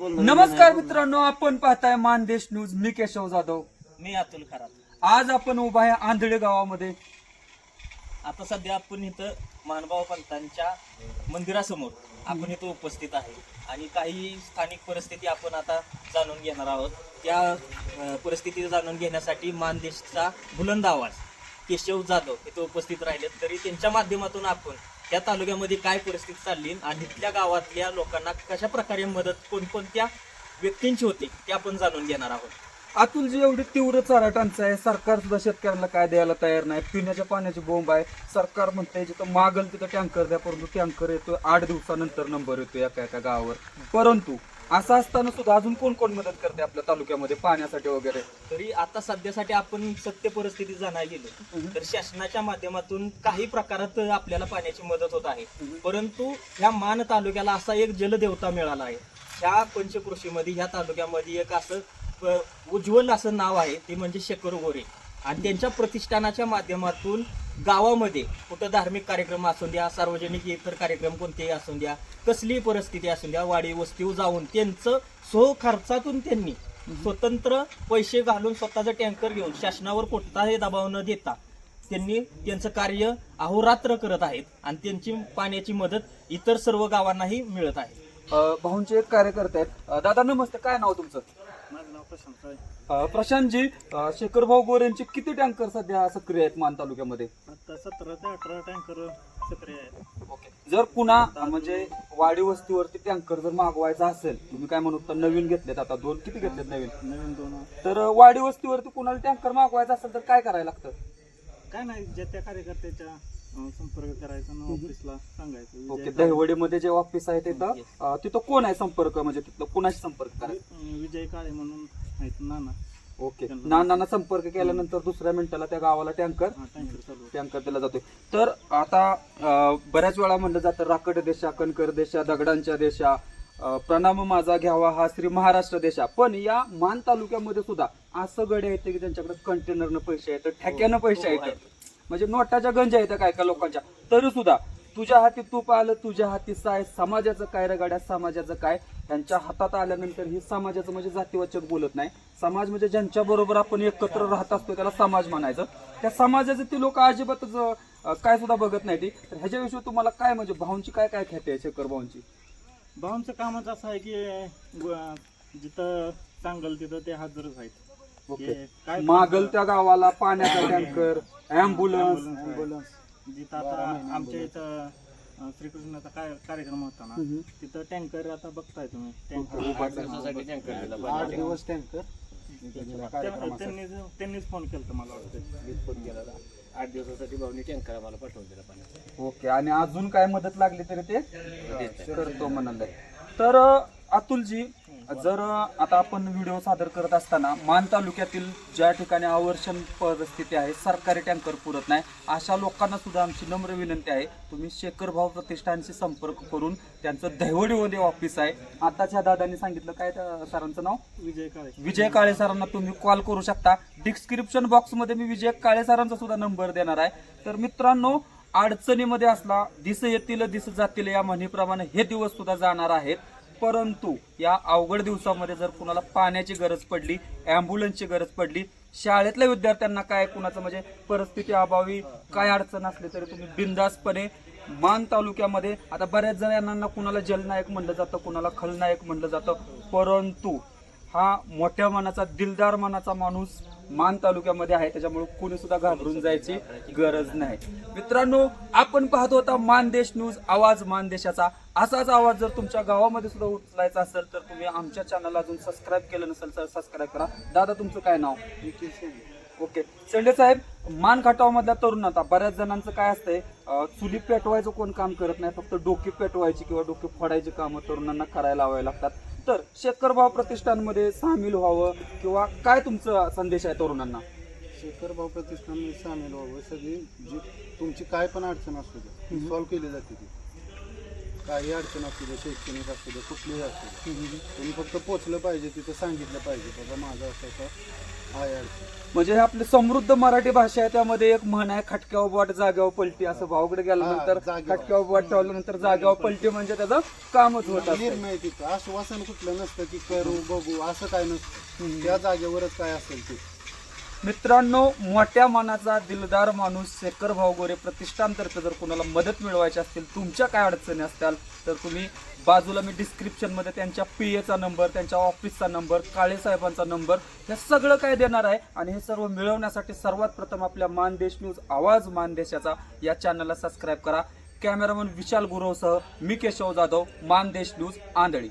नमस्कार मित्रांनो आपण पाहताय मानदेश न्यूज. मी केशव जाधव. मी अतुल खरात. आज आपण उभा आहे आंधळे गावामध्ये. आता सध्या आपण इथं मानभाव पंतांच्या मंदिरासमोर आपण इथं उपस्थित आहे. आणि काही स्थानिक परिस्थिती आपण आता जाणून घेणार आहोत. त्या परिस्थिती जाणून घेण्यासाठी मानदेशचा बुलंद आवाज केशव जाधव इथं उपस्थित राहिले तरी त्यांच्या माध्यमातून आपण त्या तालुक्यामध्ये काय परिस्थिती चालली आणि त्या गावातल्या लोकांना कशा प्रकारे मदत कोणकोणत्या व्यक्तींची होती ते आपण जाणून घेणार आहोत. अतुलजी एवढी तीव्र चारा टंचाई आहे. सरकार सुद्धा शेतकऱ्यांना काय द्यायला तयार नाही. पिण्याच्या पाण्याची बोंब आहे. सरकार म्हणतंय जिथं मागल तिथं टँकर द्या परंतु टँकर येतो आठ दिवसानंतर नंबर येतो एका एका गावावर. परंतु असं असताना सुद्धा अजून कोण कोण मदत करते आपल्या तालुक्यामध्ये पाण्यासाठी वगैरे? तरी आता सध्यासाठी आपण सत्य परिस्थिती जाणायला गेलो. तर शासनाच्या माध्यमातून काही प्रकारात आपल्याला पाण्याची मदत होत आहे. परंतु ह्या मान तालुक्याला असा एक जलदेवता मिळाला आहे. ह्या पंचकृषीमध्ये ह्या तालुक्यामध्ये एक असं उज्ज्वल असं नाव आहे. ते म्हणजे शेखर गोरे. आणि त्यांच्या प्रतिष्ठानाच्या माध्यमातून गावामध्ये कुठं धार्मिक कार्यक्रम असू द्या सार्वजनिक इतर कार्यक्रम कोणतेही असू द्या कसलीही परिस्थिती असू द्या वाडी वस्तीवर जाऊन त्यांचं सो खर्चातून त्यांनी स्वतंत्र पैसे घालून स्वतःचा टँकर घेऊन शासनावर कोणताही दबाव न देता त्यांनी त्यांचं कार्य अहोरात्र करत आहेत आणि त्यांची पाण्याची मदत इतर सर्व गावांनाही मिळत आहे. भाऊंचे एक कार्यकर्ते आहेत. दादा नमस्ते. काय नाव तुमचं? माझं नाव प्रशांत अं, प्रशांतजी अं, शेखरभाऊ गोरेंचे किती टँकर सध्या सक्रिय आहेत मान तालुक्यामध्ये? आता सतरा ते अठरा टँकर सक्रिय आहेत. ओके. जर पुन्हा म्हणजे वाडी वस्तीवरती टँकर जर मागवायचा असेल तुम्ही काय म्हणू तर नवीन घेतलेत आता दोन किती घेतलेत नवीन? नवीन दोन. तर अं, वाडी वस्तीवरती कुणाला टँकर मागवायचा असेल तर काय करायला लागतं? काय नाही ज्या त्या कार्यकर्त्याच्या संपर्क करायचा आणि ऑफिसला सांगायचं. ओके विजय दहिवडीमध्ये जे ऑफिस आहे तिथं Yes. अं, तिथं कोण आहे संपर्क? म्हणजे तिथलं कुणाशी संपर्क करायचा? काळे- विजय काळे म्हणून आहेत नाना. ओके. नानांना संपर्क केल्यानंतर दुसऱ्या मिनिटाला त्या गावाला टँकर हा टँकर चालू टँकर दिला जातोय. तर आता अं, बऱ्याच वेळा म्हणलं जातं राकड देशा कणकर देशा दगडांच्या देशा अं, प्रणाम माझा घ्यावा हा श्री महाराष्ट्र देशा. पण या मान तालुक्यामध्ये सुद्धा असं गडे आहेत की त्यांच्याकडे कंटेनरनं पैसे आहेत ठेक्यानं पैसे हो, आहेत. म्हणजे नोटाच्या गंजा आहेत काय काय लोकांच्या? तरी सुद्धा तुझ्या हाती तूप आलं तुझ्या हाती साय समाजाचं काय रगाड्या समाजाचं काय? त्यांच्या हातात आल्यानंतर ही समाजाचं म्हणजे जातीवाचक बोलत नाही. समाज म्हणजे ज्यांच्या बरोबर आपण एकत्र राहत असतो त्याला समाज म्हणायचं. त्या समाजाचे ती लोक अजिबातच काय सुद्धा बघत नाही ती. तर ह्याच्याविषयी तुम्हाला काय म्हणजे भाऊंची काय काय ख्याती आहे शेखर भाऊंची? भाऊंचं कामच असं आहे की जिथं चांगलं तिथं ते हजरच आहेत. ओके. हे काय मागल त्या गावाला पाण्याचा टँकर ॲम्ब्युलन्स. जिथं आता आमच्या इथं अं, श्रीकृष्णाचा काय कार्यक्रम होता ना तिथं टँकर आता बघताय तुम्ही. टँकर. आठ दिवस टँकर. त्यांनीच त्यांनीच फोन केला मला वाटतं. आठ दिवसासाठी भाऊनी टँकर आम्हाला पाठवून दिला पाण्याचा. ओके. आणि अजून काय मदत लागली तरी ते करतो म्हणाले तर अतुलजी जर आता आपण व्हिडिओ सादर करत असताना मान तालुक्यातील ज्या ठिकाणी आवर्षण परिस्थिती आहे सरकारी टँकर पुरत नाही अशा लोकांना सुद्धा आमची नम्र विनंती आहे तुम्ही शेखर भाऊ प्रतिष्ठानशी संपर्क करून त्यांचं दहिवडीमध्ये ऑफिस आहे. आताच्या दादांनी सांगितलं काय सरांचं नाव? विजय काळे. विजय काळे सरांना तुम्ही कॉल करू शकता. डिस्क्रिप्शन बॉक्समध्ये मी विजय काळे सरांचा सुद्धा नंबर देणार आहे. तर मित्रांनो अडचणीमध्ये असला दिस येतील दिस जातील या म्हणीप्रमाणे हे दिवस सुद्धा जाणार आहेत. परंतु या अवघड दिवसामध्ये जर कुणाला पाण्याची गरज पडली ॲम्ब्युलन्सची गरज पडली शाळेतल्या विद्यार्थ्यांना काय कुणाचं म्हणजे परिस्थिती अभावी काय अडचण असली तरी तुम्ही बिंदासपणे मान तालुक्यामध्ये आता बऱ्याच जणांना कुणाला जलनायक म्हणलं जातं कुणाला खलनायक म्हणलं जातं परंतु हा मोठ्या मनाचा दिलदार मनाचा माणूस मान तालुक्यामध्ये आहे त्याच्यामुळे कोणी सुद्धा घाबरून जायची गरज नाही. मित्रांनो आपण पाहत होता मानदेश न्यूज आवाज मानदेशाचा असाच आवाज जर तुमच्या गावामध्ये सुद्धा उचलायचा असेल तर तुम्ही आमच्या चॅनलला अजून सबस्क्राईब केलं नसेल तर सबस्क्राईब करा. दादा तुमचं काय नाव? ओके. संडे साहेब मान खटावमधल्या तरुण आता बऱ्याच जणांचं काय असतंय चुली पेटवायचं कोण काम करत नाही फक्त डोकी पेटवायची किंवा डोके फोडायची कामं तरुणांना करायला लावावी लागतात. तर शेतकर भाव प्रतिष्ठानमध्ये सामील व्हावं किंवा काय तुमचा संदेश आहे तरुणांना? शेखर भाऊ प्रतिष्ठानमध्ये सामील व्हावं सगळी जी तुमची काय पण अडचण असू दे ती सॉल्व्ह केली जाते ती. काही अडचण असू दे शैक्षणिक असू दे कुठलीही असू दे. तुम्ही फक्त पोचलं पाहिजे तिथं सांगितलं पाहिजे बाबा माझं असं असं आहे अडचण. म्हणजे हे आपली समृद्ध मराठी भाषा आहे त्यामध्ये एक म्हण आहे खटक्यावर बोट जाग्यावर पलटी. असं भाऊकडे गेल्यानंतर हा, जागेवर. खटक्यावर बोट ठेवल्यानंतर जाग्यावर पलटी म्हणजे त्याचं कामच होत असतं. निर्णय तिथं. आश्वासन कुठलं नसतं की करू बघू असं काय नसतं. त्या जागेवरच काय असेल ते. मित्रांनो मोठ्या मनाचा दिलदार माणूस शेखर भाऊ गोरे प्रतिष्ठानतर्फे जर कोणाला मदत मिळवायची असतील तुमच्या काय अडचणी असतील तर तुम्ही बाजूला मी डिस्क्रिप्शनमध्ये त्यांच्या पी एचा नंबर त्यांच्या ऑफिसचा नंबर काळे साहेबांचा नंबर हे सगळं काय देणार आहे? आणि हे सर्व मिळवण्यासाठी सर्वात प्रथम आपल्या मानदेश न्यूज आवाज मानदेशाचा या चॅनलला सबस्क्राईब करा. कॅमेरामन विशाल गुरवसह मी केशव जाधव मानदेश न्यूज आंधळी.